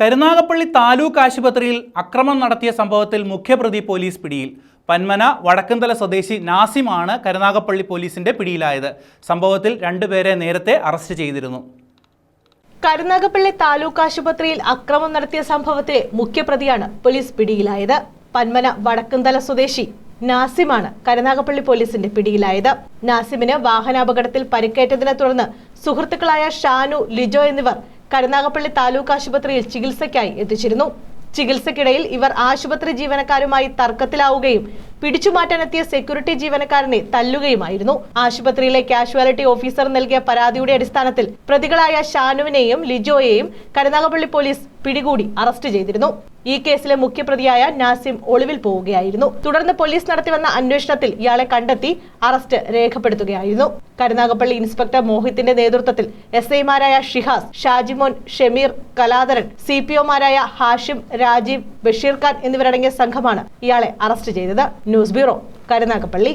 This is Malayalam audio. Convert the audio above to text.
കരുനാഗപ്പള്ളി താലൂക്ക് ആശുപത്രിയിൽ അക്രമം നടത്തിയ സംഭവത്തിൽ മുഖ്യപ്രതി പോലീസ് പിടിയിൽ. പന്മന വടക്കന്തല സ്വദേശി നാസിമാണ് കരുനാഗപ്പള്ളി പോലീസിന്റെ പിടിയിലായത്. സംഭവത്തിൽ രണ്ടുപേരെ നേരത്തെ അറസ്റ്റ് ചെയ്തിരുന്നു. കരുനാഗപ്പള്ളി താലൂക്ക് ആശുപത്രിയിൽ അക്രമം നടത്തിയ സംഭവത്തിലെ മുഖ്യപ്രതിയാണ് പോലീസ് പിടിയിലായത്. പന്മന വടക്കുംതല സ്വദേശി നാസിമാണ് കരുനാഗപ്പള്ളി പോലീസിന്റെ പിടിയിലായത്. നാസിമിന് വാഹനാപകടത്തിൽ പരിക്കേറ്റതിനെ തുടർന്ന് സുഹൃത്തുക്കളായ ഷാനു ലിജോ എന്നിവർ കരുനാഗപ്പള്ളി താലൂക്ക് ആശുപത്രിയിൽ ചികിത്സയ്ക്കായി എത്തിച്ചിരുന്നു. ചികിത്സക്കിടയിൽ ഇവർ ആശുപത്രി ജീവനക്കാരുമായി തർക്കത്തിലാവുകയും പിടിച്ചുമാറ്റാനെത്തിയ സെക്യൂരിറ്റി ജീവനക്കാരനെ തല്ലുകയുമായിരുന്നു. ആശുപത്രിയിലെ കാഷ്വാലിറ്റി ഓഫീസർ നൽകിയ പരാതിയുടെ അടിസ്ഥാനത്തിൽ പ്രതികളായ ഷാനുവിനെയും ലിജോയെയും കരുനാഗപ്പള്ളി പോലീസ് പിടികൂടി അറസ്റ്റ് ചെയ്തിരുന്നു. ഈ കേസിലെ മുഖ്യപ്രതിയായ നാസിം ഒളിവിൽ പോവുകയായിരുന്നു. തുടർന്ന് പോലീസ് നടത്തിവന്ന അന്വേഷണത്തിൽ ഇയാളെ കണ്ടെത്തി അറസ്റ്റ് രേഖപ്പെടുത്തുകയായിരുന്നു. കരുനാഗപ്പള്ളി ഇൻസ്പെക്ടർ മോഹിത്തിന്റെ നേതൃത്വത്തിൽ എസ് ഐമാരായ ഷിഹാസ് ഷാജിമോൻ ഷമീർ കലാധരൻ സി പി ഒമാരായ ഹാഷിം രാജീവ് ബഷീർ ഖാൻ എന്നിവരടങ്ങിയ സംഘമാണ് ഇയാളെ അറസ്റ്റ് ചെയ്തത്. News bureau Karunagappally.